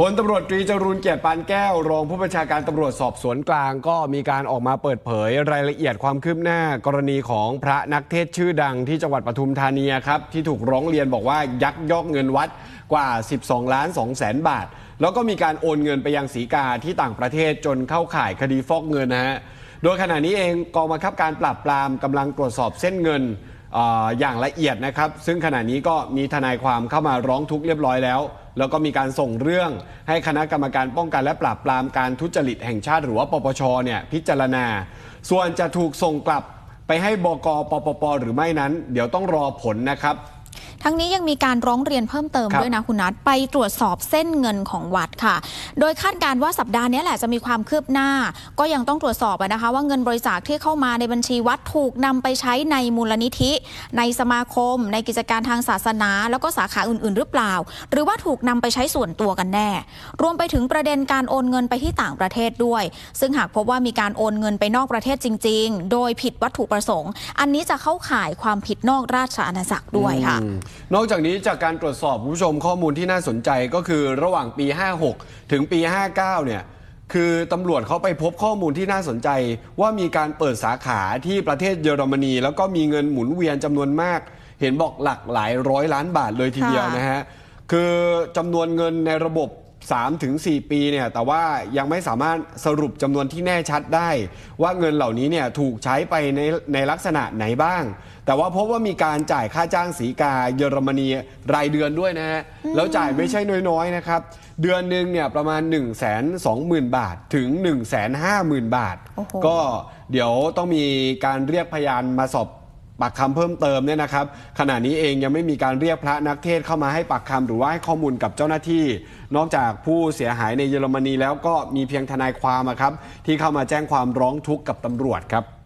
พลตำรวจตรีจรูนเกียรติปานแก้ว รองผู้บัญชาการตำรวจสอบสวนกลางก็มีการออกมาเปิดเผยรายละเอียดความคืบหน้า กรณีของพระนักเทศชื่อดังที่จังหวัดปทุมธานีครับที่ถูกร้องเรียนบอกว่ายักยอกเงินวัดกว่า 12 ล้าน2แสนบาท แล้วก็มีการโอนเงินไปยังสีกาที่ต่างประเทศจนเข้าข่ายคดีฟอกเงินนะฮะโดยขณะนี้เองกองบังคับการปราบปรามกำลังตรวจสอบเส้นเงิน อย่างละเอียดนะครับ ซึ่งขณะนี้ก็มีทนายความเข้ามาร้องทุกข์เรียบร้อยแล้ว แล้วก็มีการส่งเรื่องให้คณะกรรมการป้องกันและปราบปรามการทุจริตแห่งชาติหรือว่าปปชเนี่ยพิจารณา ส่วนจะถูกส่งกลับไปให้บกปปปหรือไม่นั้น เดี๋ยวต้องรอผลนะครับ ทั้งนี้ยังมีการร้องเรียนเพิ่มเติมครับด้วยนะคุณนัทไปตรวจสอบเส้นเงินของวัดค่ะ โดยคาดการณ์ว่าสัปดาห์นี้แหละจะมีความคืบหน้า ก็ยังต้องตรวจสอบอะนะคะ ว่าเงินบริจาคที่เข้ามาในบัญชีวัดถูกนำไปใช้ในมูลนิธิ ในสมาคม ในกิจการทางศาสนา แล้วก็สาขาอื่น ๆ หรือเปล่า หรือว่าถูกนำไปใช้ส่วนตัวกันแน่ รวมไปถึงประเด็นการโอนเงินไปที่ต่างประเทศด้วย ซึ่งหากพบว่ามีการโอนเงินไปนอกประเทศจริง ๆ โดยผิดวัตถุประสงค์ อันนี้จะเข้าข่ายความผิดนอกราชอาณาจักรด้วยค่ะอืมนอกจากนี้จากการตรวจสอบคุณผู้ชมข้อมูลที่น่าสนใจก็คือระหว่างปี 56 ถึงปี 59 เนี่ยคือตำรวจเขาไปพบข้อมูลที่น่าสนใจ ว่ามีการเปิดสาขาที่ประเทศเยอรมนี แล้วก็มีเงินหมุนเวียนจำนวนมาก เห็นบอกหลักหลายร้อยล้านบาทเลยทีเดียวนะฮะคือจำนวนเงินในระบบ 3-4ถึง4ปีเนี่ยแต่ว่ายังไม่สามารถสรุปจำนวนที่แน่ชัดได้ ว่าเงินเหล่านี้เนี่ยถูกใช้ไปในในลักษณะไหนบ้าง แต่ว่าพบว่ามีการจ่ายค่าจ้างสีกาเยอรมนีรายเดือนด้วยนะฮะแล้วจ่ายไม่ใช่น้อยๆนะครับ เดือนหนึ่งเนี่ยประมาณ 1 2 0 0 0 0 บาทถึง 1 5 0 0 0 0 บาทโอ้โหก็เดี๋ยวต้องมีการเรียกพยานมาสอบ ปากคำเพิ่มเติมเนี่ยนะครับ ขณะนี้เองยังไม่มีการเรียกพระนักเทศเข้ามาให้ปากคำหรือว่าให้ข้อมูลกับเจ้าหน้าที่ นอกจากผู้เสียหายในเยอรมนีแล้วก็มีเพียงทนายความอะครับที่เข้ามาแจ้งความร้องทุกข์กับตำรวจครับ